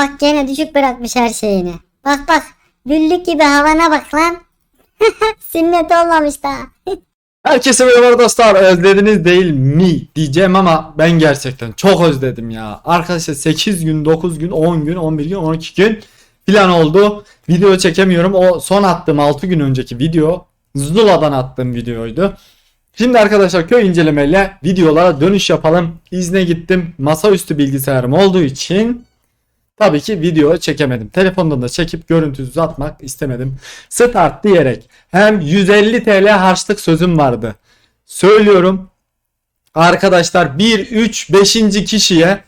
Bak gene düşük bırakmış her şeyini. Bak bak. Güllük gibi havana bak lan. Sünnet olmamış daha. Herkese merhaba dostlar. Özlediniz değil mi diyeceğim ama ben gerçekten çok özledim ya. Arkadaşlar 8 gün, 9 gün, 10 gün, 11 gün, 12 gün plan oldu. Video çekemiyorum. O son attığım 6 gün önceki video Zula'dan attığım videoydu. Şimdi arkadaşlar köy incelemeyle videolara dönüş yapalım. İzne gittim. Masaüstü bilgisayarım olduğu için tabii ki video çekemedim. Telefondan da çekip görüntüsü atmak istemedim. Start diyerek hem 150 TL harçlık sözüm vardı. Söylüyorum. Arkadaşlar 1 3 5. kişiye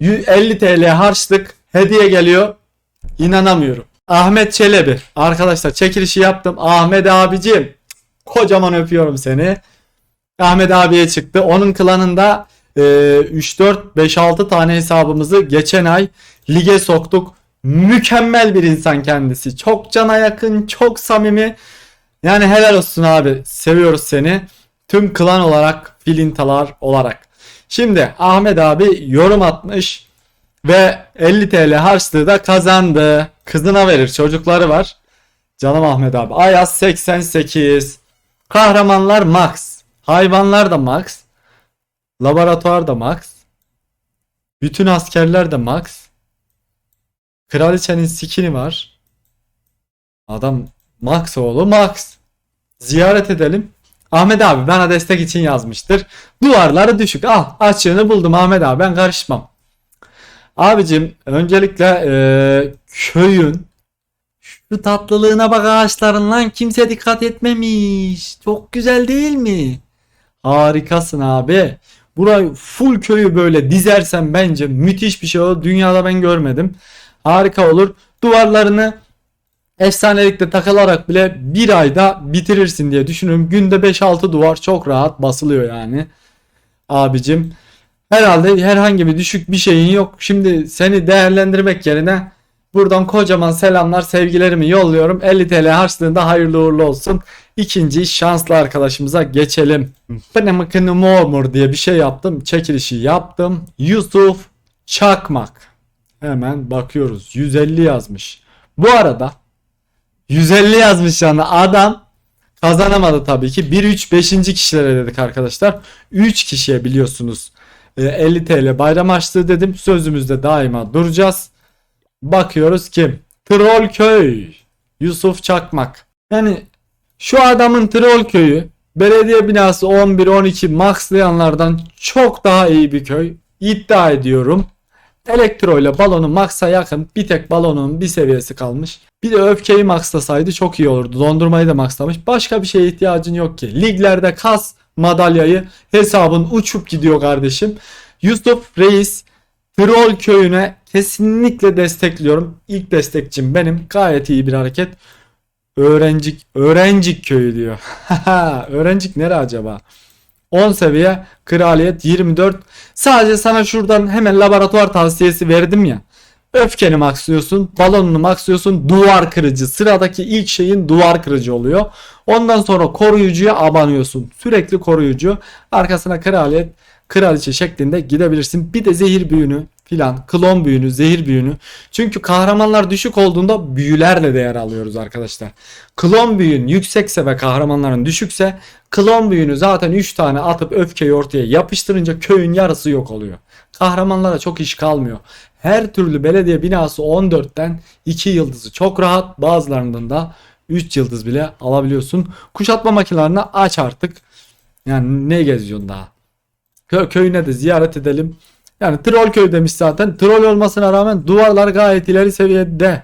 50 TL harçlık hediye geliyor. İnanamıyorum. Ahmet Çelebi. Arkadaşlar çekilişi yaptım. Ahmet abicim. Kocaman öpüyorum seni. Ahmet abiye çıktı. Onun klanında e, 3 4 5 6 tane hesabımızı geçen ay lige soktuk. Mükemmel bir insan kendisi. Çok cana yakın, çok samimi. Yani helal olsun abi. Seviyoruz seni. Tüm klan olarak, filintalar olarak. Şimdi Ahmet abi yorum atmış ve 50 TL harçlığı da kazandı. Kızına verir, çocukları var. Canım Ahmet abi. Ayaz 88. Kahramanlar max. Hayvanlar da max. Laboratuvar da max. Bütün askerler de max. Kraliçenin skini var. Adam Max oğlu Max. Ziyaret edelim. Ahmet abi bana destek için yazmıştır. Duvarları düşük. Al açığını buldum Ahmet abi ben karışmam. Abicim öncelikle eee, köyün şu tatlılığına bak ağaçların lan kimse dikkat etmemiş. Çok güzel değil mi? Harikasın abi. Burayı full köyü böyle dizersen bence müthiş bir şey olur. Dünyada ben görmedim. Harika olur. Duvarlarını efsanelikle takılarak bile bir ayda bitirirsin diye düşünüyorum. Günde 5-6 duvar çok rahat basılıyor yani. Abicim. Herhalde herhangi bir düşük bir şeyin yok. Şimdi seni değerlendirmek yerine buradan kocaman selamlar sevgilerimi yolluyorum. 50 TL harçlığında hayırlı uğurlu olsun. İkinci şanslı arkadaşımıza geçelim. Pınamıkını mormur diye bir şey yaptım. Çekilişi yaptım. Yusuf Çakmak. Hemen bakıyoruz. 150 yazmış. Bu arada 150 yazmış yani adam kazanamadı tabii ki. 1 3 5. kişilere dedik arkadaşlar. 3 kişiye biliyorsunuz e, 50 TL bayram harçlığı dedim. Sözümüzde daima duracağız. Bakıyoruz kim? Trollköy. Yusuf Çakmak. Yani şu adamın Trollköy'ü belediye binası 11-12 maxlayanlardan çok daha iyi bir köy. İddia ediyorum. Elektro ile balonu max'a yakın bir tek balonun bir seviyesi kalmış. Bir de öfkeyi maxlasaydı çok iyi olurdu. Dondurmayı da maxlamış. Başka bir şeye ihtiyacın yok ki. Liglerde kas madalyayı hesabın uçup gidiyor kardeşim. Yusuf Reis Troll köyüne kesinlikle destekliyorum. İlk destekçim benim. Gayet iyi bir hareket. Öğrencik, öğrencik köyü diyor. öğrencik nere acaba? 10 seviye kraliyet 24 sadece sana şuradan hemen laboratuvar tavsiyesi verdim ya öfkeni maxlıyorsun balonunu maxlıyorsun duvar kırıcı sıradaki ilk şeyin duvar kırıcı oluyor ondan sonra koruyucuya abanıyorsun sürekli koruyucu arkasına kraliyet kraliçe şeklinde gidebilirsin bir de zehir büyünü filan klon büyünü zehir büyünü çünkü kahramanlar düşük olduğunda büyülerle değer alıyoruz arkadaşlar. Klon büyün yüksekse ve kahramanların düşükse klon büyünü zaten 3 tane atıp öfkeyi ortaya yapıştırınca köyün yarısı yok oluyor. Kahramanlara çok iş kalmıyor. Her türlü belediye binası 14'ten 2 yıldızı çok rahat bazılarından da 3 yıldız bile alabiliyorsun. Kuşatma makinelerini aç artık. Yani ne geziyorsun daha? Kö- köyüne de ziyaret edelim. Yani troll köy demiş zaten. Troll olmasına rağmen duvarlar gayet ileri seviyede.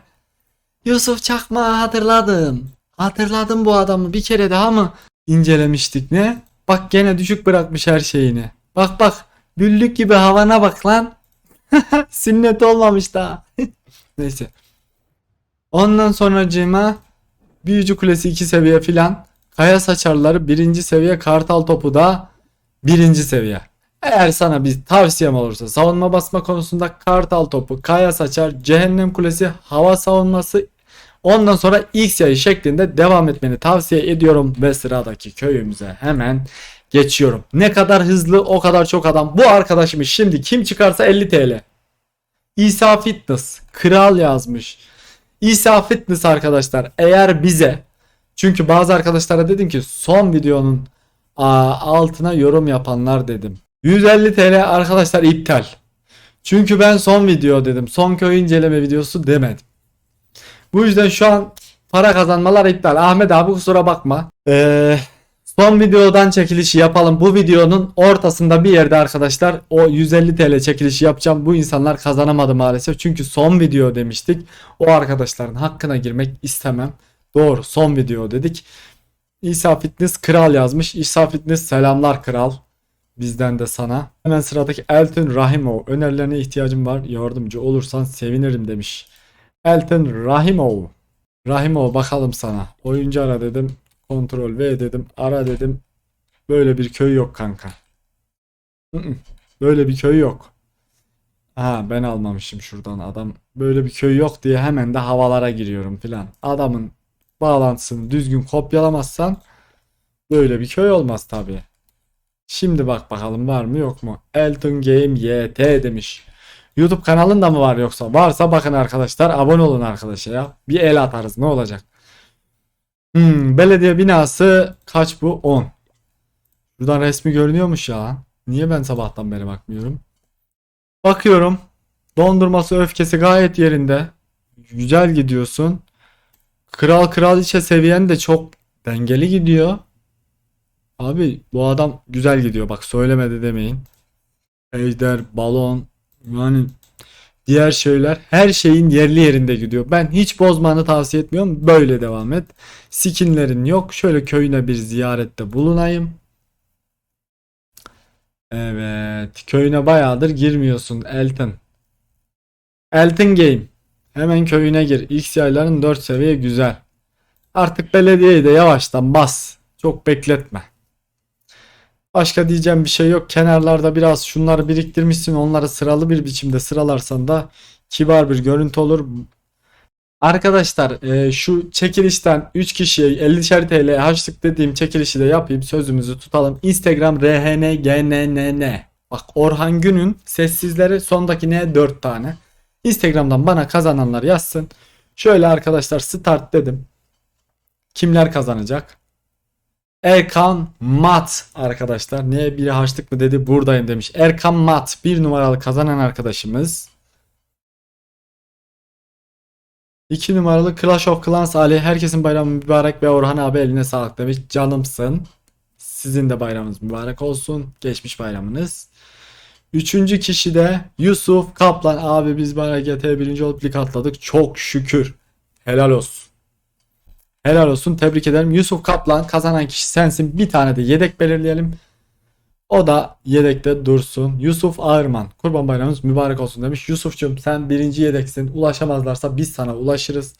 Yusuf Çakma hatırladım. Hatırladım bu adamı bir kere daha mı incelemiştik ne? Bak gene düşük bırakmış her şeyini. Bak bak güllük gibi havana bak lan. Sünnet olmamış daha. Neyse. Ondan sonracığıma Büyücü Kulesi 2 seviye filan. Kaya saçarları 1. seviye kartal topu da 1. seviye. Eğer sana bir tavsiyem olursa savunma basma konusunda kartal topu, kaya saçar, cehennem kulesi, hava savunması ondan sonra X yayı şeklinde devam etmeni tavsiye ediyorum ve sıradaki köyümüze hemen geçiyorum. Ne kadar hızlı o kadar çok adam. Bu arkadaşımız şimdi kim çıkarsa 50 TL. İsa Fitness kral yazmış. İsa Fitness arkadaşlar eğer bize çünkü bazı arkadaşlara dedim ki son videonun altına yorum yapanlar dedim. 150 TL arkadaşlar iptal. Çünkü ben son video dedim. Son köy inceleme videosu demedim. Bu yüzden şu an para kazanmalar iptal. Ahmet abi kusura bakma. Ee, son videodan çekilişi yapalım. Bu videonun ortasında bir yerde arkadaşlar o 150 TL çekilişi yapacağım. Bu insanlar kazanamadı maalesef. Çünkü son video demiştik. O arkadaşların hakkına girmek istemem. Doğru son video dedik. İsa Fitness kral yazmış. İsa Fitness selamlar kral. Bizden de sana. Hemen sıradaki Elton Rahimov. Önerilerine ihtiyacım var. Yardımcı olursan sevinirim demiş. Elton Rahimov. Rahimov bakalım sana. Oyuncu ara dedim. Kontrol V dedim. Ara dedim. Böyle bir köy yok kanka. Böyle bir köy yok. Ha ben almamışım şuradan adam. Böyle bir köy yok diye hemen de havalara giriyorum filan. Adamın bağlantısını düzgün kopyalamazsan böyle bir köy olmaz tabii. Şimdi bak bakalım var mı yok mu? Elton Game YT demiş. YouTube kanalında mı var yoksa? Varsa bakın arkadaşlar abone olun arkadaşa ya. Bir el atarız ne olacak? Hmm, belediye binası kaç bu? 10. Buradan resmi görünüyormuş ya. Niye ben sabahtan beri bakmıyorum? Bakıyorum. Dondurması öfkesi gayet yerinde. Güzel gidiyorsun. Kral kraliçe seviyen de çok dengeli gidiyor. Abi bu adam güzel gidiyor bak söylemedi demeyin. Ejder, balon yani diğer şeyler her şeyin yerli yerinde gidiyor. Ben hiç bozmanı tavsiye etmiyorum. Böyle devam et. Skinlerin yok. Şöyle köyüne bir ziyarette bulunayım. Evet. Köyüne bayağıdır girmiyorsun Elton. Elton Game. Hemen köyüne gir. X yayların 4 seviye güzel. Artık belediyeyi de yavaştan bas. Çok bekletme. Başka diyeceğim bir şey yok. Kenarlarda biraz şunları biriktirmişsin. Onları sıralı bir biçimde sıralarsan da kibar bir görüntü olur. Arkadaşlar e, şu çekilişten 3 kişiye 50'şer TL harçlık dediğim çekilişi de yapayım. Sözümüzü tutalım. Instagram rhngnn. Bak Orhan Gün'ün sessizleri sondaki ne 4 tane. Instagram'dan bana kazananlar yazsın. Şöyle arkadaşlar start dedim. Kimler kazanacak? Erkan Mat arkadaşlar. Niye biri harçlık mı dedi buradayım demiş. Erkan Mat bir numaralı kazanan arkadaşımız. 2 numaralı Clash of Clans Ali. Herkesin bayramı mübarek ve Orhan abi eline sağlık demiş. Canımsın. Sizin de bayramınız mübarek olsun. Geçmiş bayramınız. Üçüncü kişi de Yusuf Kaplan. Abi biz bana GT birinci olup lig atladık. Çok şükür. Helal olsun. Helal olsun. Tebrik ederim. Yusuf Kaplan kazanan kişi sensin. Bir tane de yedek belirleyelim. O da yedekte dursun. Yusuf Ağırman. Kurban bayramınız mübarek olsun demiş. Yusuf'cum sen birinci yedeksin. Ulaşamazlarsa biz sana ulaşırız.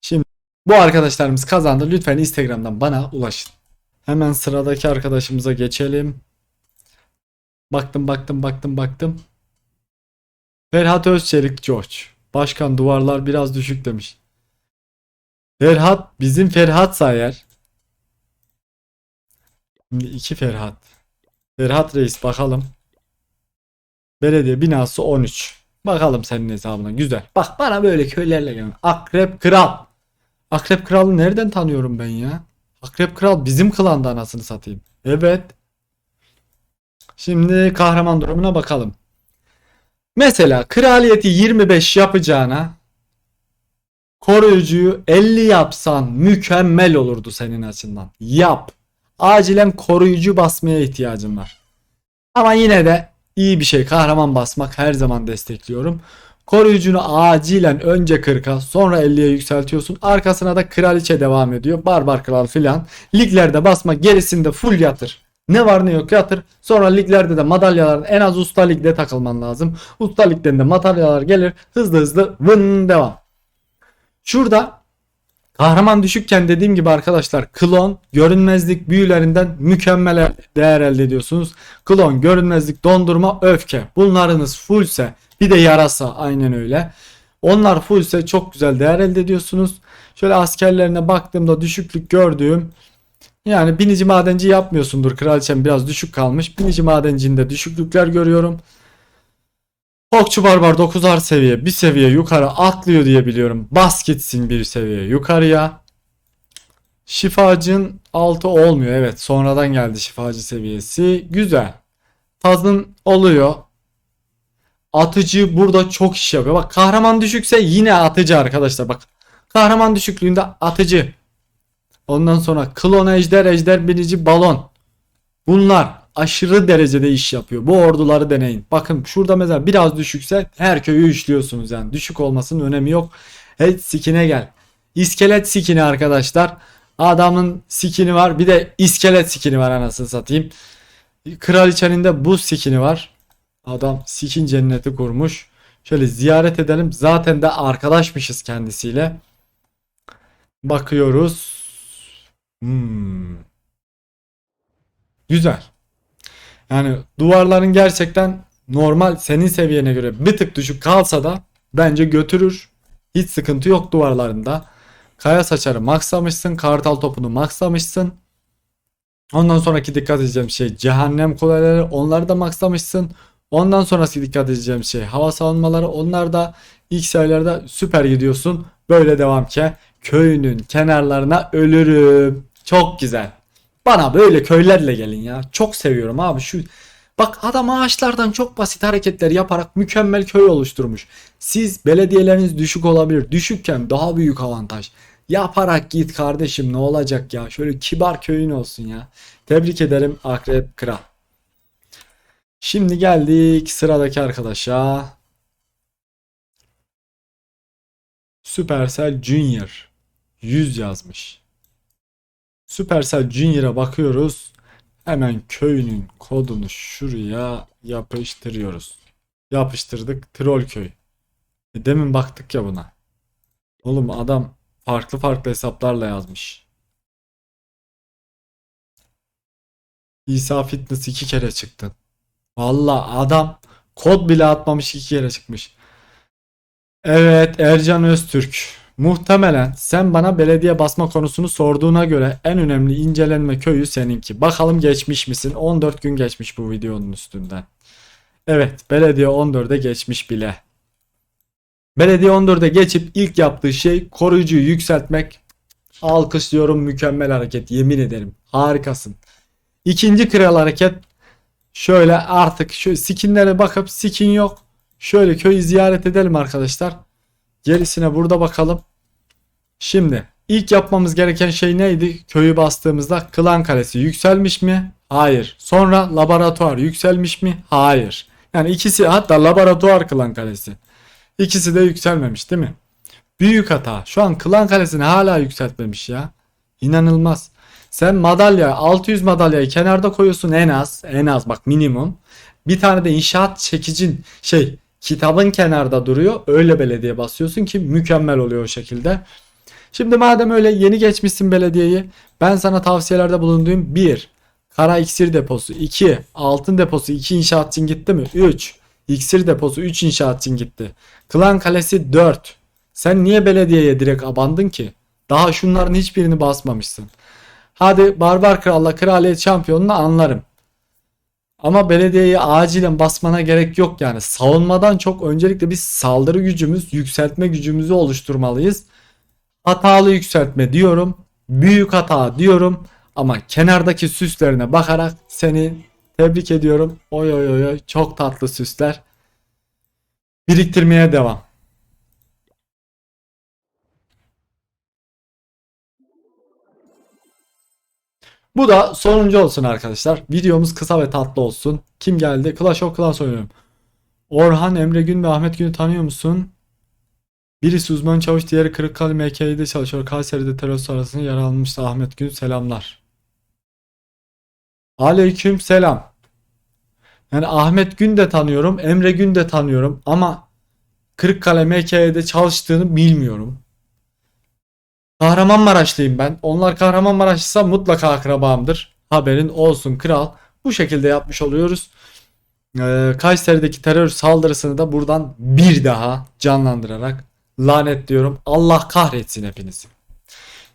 Şimdi bu arkadaşlarımız kazandı. Lütfen Instagram'dan bana ulaşın. Hemen sıradaki arkadaşımıza geçelim. Baktım baktım baktım baktım. Ferhat Özçelik George. Başkan duvarlar biraz düşük demiş. Ferhat bizim Ferhat sayar. Şimdi iki Ferhat. Ferhat Reis bakalım. Belediye binası 13. Bakalım senin hesabına. Güzel. Bak bana böyle köylerle gel. Akrep Kral. Akrep Kral'ı nereden tanıyorum ben ya? Akrep Kral bizim klanda anasını satayım. Evet. Şimdi kahraman durumuna bakalım. Mesela kraliyeti 25 yapacağına koruyucuyu 50 yapsan mükemmel olurdu senin açından. Yap. Acilen koruyucu basmaya ihtiyacım var. Ama yine de iyi bir şey kahraman basmak her zaman destekliyorum. Koruyucunu acilen önce 40'a sonra 50'ye yükseltiyorsun. Arkasına da kraliçe devam ediyor. Barbar kral filan. Liglerde basma gerisinde full yatır. Ne var ne yok yatır. Sonra liglerde de madalyaların en az usta ligde takılman lazım. Usta ligden de madalyalar gelir. Hızlı hızlı vın devam. Şurada kahraman düşükken dediğim gibi arkadaşlar klon görünmezlik büyülerinden mükemmel değer elde ediyorsunuz. Klon görünmezlik dondurma öfke bunlarınız fullse bir de yarasa aynen öyle. Onlar fullse çok güzel değer elde ediyorsunuz. Şöyle askerlerine baktığımda düşüklük gördüğüm yani binici madenci yapmıyorsundur. Kraliçem biraz düşük kalmış. Binici madencinde düşüklükler görüyorum. Okçu Barbar 9'ar seviye bir seviye yukarı atlıyor diye biliyorum. Bas gitsin bir seviye yukarıya. Şifacın 6 olmuyor. Evet sonradan geldi şifacı seviyesi. Güzel. Tazın oluyor. Atıcı burada çok iş yapıyor. Bak kahraman düşükse yine atıcı arkadaşlar. Bak kahraman düşüklüğünde atıcı. Ondan sonra klon ejder ejder binici balon. Bunlar aşırı derecede iş yapıyor. Bu orduları deneyin. Bakın şurada mesela biraz düşükse her köyü işliyorsunuz yani. Düşük olmasının önemi yok. Evet skine gel. İskelet skini arkadaşlar. Adamın skini var. Bir de iskelet skini var anasını satayım. Kraliçenin de bu skini var. Adam skin cenneti kurmuş. Şöyle ziyaret edelim. Zaten de arkadaşmışız kendisiyle. Bakıyoruz. Hmm. Güzel. Yani duvarların gerçekten normal senin seviyene göre bir tık düşük kalsa da bence götürür. Hiç sıkıntı yok duvarlarında. Kaya saçarı maxlamışsın. Kartal topunu maxlamışsın. Ondan sonraki dikkat edeceğim şey cehennem kuleleri onları da maxlamışsın. Ondan sonrası dikkat edeceğim şey hava savunmaları onlar da ilk sayılarda süper gidiyorsun. Böyle devam ki köyünün kenarlarına ölürüm. Çok güzel. Bana böyle köylerle gelin ya. Çok seviyorum abi şu. Bak adam ağaçlardan çok basit hareketler yaparak mükemmel köy oluşturmuş. Siz belediyeleriniz düşük olabilir. Düşükken daha büyük avantaj. Yaparak git kardeşim ne olacak ya. Şöyle kibar köyün olsun ya. Tebrik ederim Akrep Kral. Şimdi geldik sıradaki arkadaşa. Supercell Junior 100 yazmış. Supercell Junior'a bakıyoruz. Hemen köyünün kodunu şuraya yapıştırıyoruz. Yapıştırdık. Troll köy. E, demin baktık ya buna. Oğlum adam farklı farklı hesaplarla yazmış. İsa Fitness iki kere çıktı. Valla adam kod bile atmamış iki kere çıkmış. Evet Ercan Öztürk. Muhtemelen sen bana belediye basma konusunu sorduğuna göre en önemli incelenme köyü seninki. Bakalım geçmiş misin? 14 gün geçmiş bu videonun üstünden. Evet belediye 14'e geçmiş bile. Belediye 14'e geçip ilk yaptığı şey koruyucuyu yükseltmek. Alkışlıyorum mükemmel hareket yemin ederim. Harikasın. İkinci kral hareket Şöyle artık şu skinlere bakıp skin yok. Şöyle köyü ziyaret edelim arkadaşlar. Gerisine burada bakalım. Şimdi ilk yapmamız gereken şey neydi? Köyü bastığımızda klan kalesi yükselmiş mi? Hayır. Sonra laboratuvar yükselmiş mi? Hayır. Yani ikisi hatta laboratuvar klan kalesi. İkisi de yükselmemiş değil mi? Büyük hata. Şu an klan kalesini hala yükseltmemiş ya. İnanılmaz. Sen madalya 600 madalyayı kenarda koyuyorsun en az. En az bak minimum. Bir tane de inşaat çekicin şey kitabın kenarda duruyor. Öyle belediye basıyorsun ki mükemmel oluyor o şekilde. Şimdi madem öyle yeni geçmişsin belediyeyi ben sana tavsiyelerde bulunduğum 1. Kara iksir deposu 2. Altın deposu 2 inşaat için gitti mi? 3. İksir deposu 3 inşaat için gitti. Klan kalesi 4. Sen niye belediyeye direkt abandın ki? Daha şunların hiçbirini basmamışsın. Hadi Barbar Kral'la Kraliyet Şampiyonu'nu anlarım. Ama belediyeyi acilen basmana gerek yok yani. Savunmadan çok öncelikle biz saldırı gücümüz, yükseltme gücümüzü oluşturmalıyız. Hatalı yükseltme diyorum. Büyük hata diyorum. Ama kenardaki süslerine bakarak seni tebrik ediyorum. Oy oy oy çok tatlı süsler. Biriktirmeye devam. Bu da sonuncu olsun arkadaşlar. Videomuz kısa ve tatlı olsun. Kim geldi? Clash of Clans oynuyorum. Orhan, Emre Gün ve Ahmet Gün'ü tanıyor musun? Birisi uzman çavuş, diğeri Kırıkkale MK'de çalışıyor. Kayseri'de terör arasında yer almıştı Ahmet Gün. Selamlar. Aleyküm selam. Yani Ahmet Gün de tanıyorum, Emre Gün de tanıyorum ama Kırıkkale MK'de çalıştığını bilmiyorum. Kahramanmaraşlıyım ben. Onlar Kahramanmaraşlısa mutlaka akrabamdır. Haberin olsun kral. Bu şekilde yapmış oluyoruz. Ee, Kayseri'deki terör saldırısını da buradan bir daha canlandırarak lanetliyorum. Allah kahretsin hepinizi.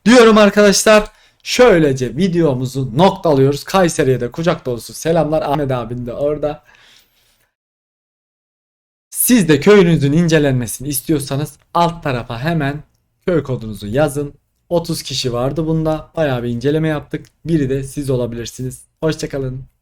Diyorum arkadaşlar. Şöylece videomuzu noktalıyoruz. Kayseri'ye de kucak dolusu selamlar. Ahmet abin de orada. Siz de köyünüzün incelenmesini istiyorsanız alt tarafa hemen köy kodunuzu yazın. 30 kişi vardı bunda. Bayağı bir inceleme yaptık. Biri de siz olabilirsiniz. Hoşçakalın.